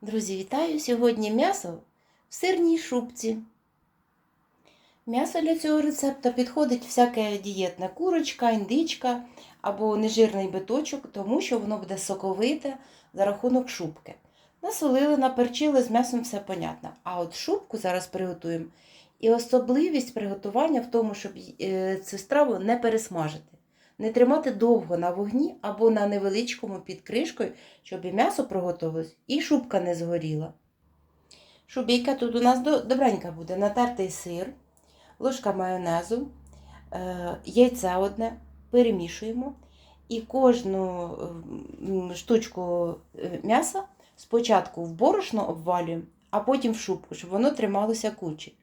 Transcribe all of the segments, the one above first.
Друзі, вітаю! Сьогодні м'ясо в сирній шубці. М'ясо для цього рецепту підходить всяке дієтна курочка, індичка або нежирний биточок, тому що воно буде соковите за рахунок шубки. Насолили, наперчили, з м'ясом все понятно. А от шубку зараз приготуємо. І особливість приготування в тому, щоб е, цю страву не пересмажити. Не тримати довго на вогні або на невеличкому під кришкою, щоб і м'ясо приготувалось, і шубка не згоріла. Шубійка тут у нас до- добренька буде. Натертий сир, ложка майонезу, е, яйце одне, перемішуємо. І кожну штучку е, м'яса спочатку в борошно обвалюємо, а потім в шубку, щоб воно трималося кучі.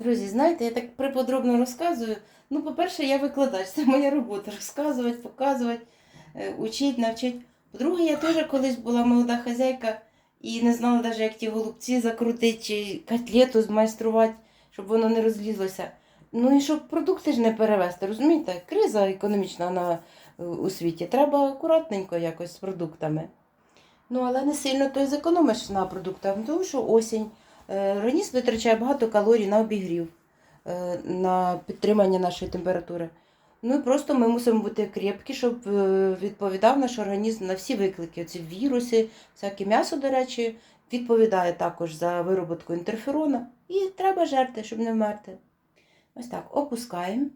Друзі, знаєте, я так приподробно розказую. Ну, по-перше, я викладач, це моя робота розказувати, показувати, е, учити, навчити. По-друге, я теж колись була молода хазяйка і не знала навіть, як ті голубці закрутити чи котлету змайструвати, щоб воно не розлізлося. Ну і щоб продукти ж не перевезти, розумієте? Криза економічна на, е, у світі. Треба акуратненько якось з продуктами. Ну, але не сильно то й зекономиш на продуктах, тому що осінь. Е, Організм витрачає багато калорій на обігрів, е, на підтримання нашої температури. Ну і просто ми мусимо бути крепкі, щоб е, відповідав наш організм на всі виклики. Ці віруси, всяке м'ясо, до речі, відповідає також за вироботку інтерферона. І треба жерти, щоб не вмерти. Ось так, опускаємо,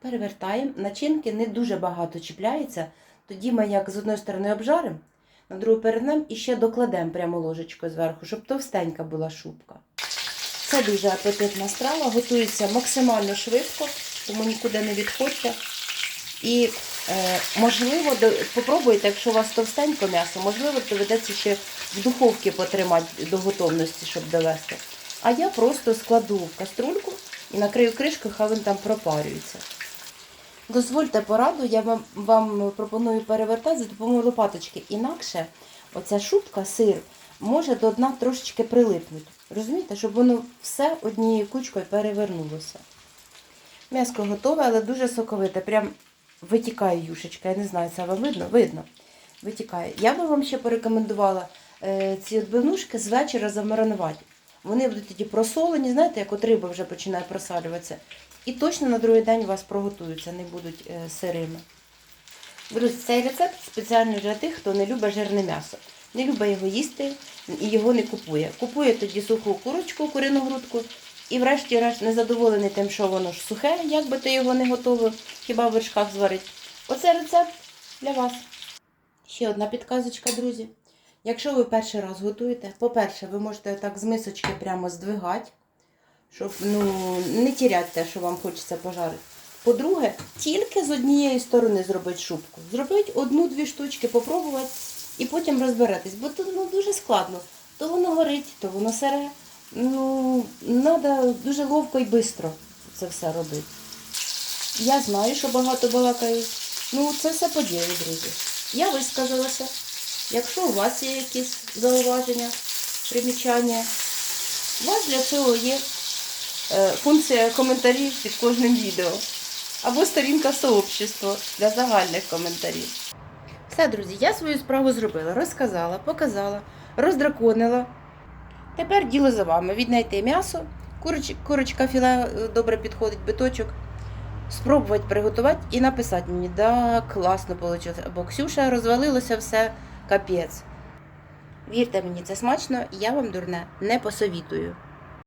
перевертаємо. Начинки не дуже багато чіпляється. Тоді ми як з одної сторони обжаримо, на другу переднемо і ще докладемо прямо ложечкою зверху, щоб товстенька була шубка. Це дуже апетитна страва, готується максимально швидко, тому нікуди не відходьте. І е, можливо, попробуйте, якщо у вас товстенько м'ясо, можливо, доведеться ще в духовці потримати до готовності, щоб довести. А я просто складу в каструльку і накрию кришкою, хай він там пропарюється. Дозвольте пораду, я вам, вам пропоную перевертати за допомогою лопаточки. Інакше оця шубка, сир, може до дна трошечки прилипнути. Розумієте, щоб воно все однією кучкою перевернулося. М'яско готове, але дуже соковите. Прям витікає юшечка. Я не знаю, це вам видно? Видно. Витікає. Я би вам ще порекомендувала е, ці отбивнушки з вечора замаринувати. Вони будуть тоді просолені, знаєте, як от риба вже починає просалюватися. І точно на другий день у вас проготуються, не будуть е, сирими. Друзі, цей рецепт спеціально для тих, хто не любить жирне м'ясо. Не любить його їсти і його не купує. Купує тоді суху курочку, курину грудку, і врешті-решт незадоволений тим, що воно ж сухе, як би ти його не готовив, хіба в вершках зварить. Оце рецепт для вас. Ще одна підказочка, друзі. Якщо ви перший раз готуєте, по-перше, ви можете так з мисочки прямо здвигати, щоб ну, не тіряти те, що вам хочеться пожарити. По-друге, тільки з однієї сторони зробити шубку. Зробити одну-дві штучки, попробувати і потім розберетесь. Бо тут ну, дуже складно. То воно горить, то воно сире. Ну, треба дуже ловко і швидко це все робити. Я знаю, що багато балакаю. Ну, це все по ділу, друзі. Я висказалася. Якщо у вас є якісь зауваження, примічання, у вас для цього є е, функція коментарів під кожним відео. Або сторінка сообщества для загальних коментарів. Все, друзі, я свою справу зробила, розказала, показала, роздраконила. Тепер діло за вами. Віднайти м'ясо, куроч, курочка філе добре підходить, биточок. Спробувати приготувати і написати мені, да, класно вийшло. Бо Ксюша розвалилося все капець. Вірте мені, це смачно, я вам дурне не посовітую.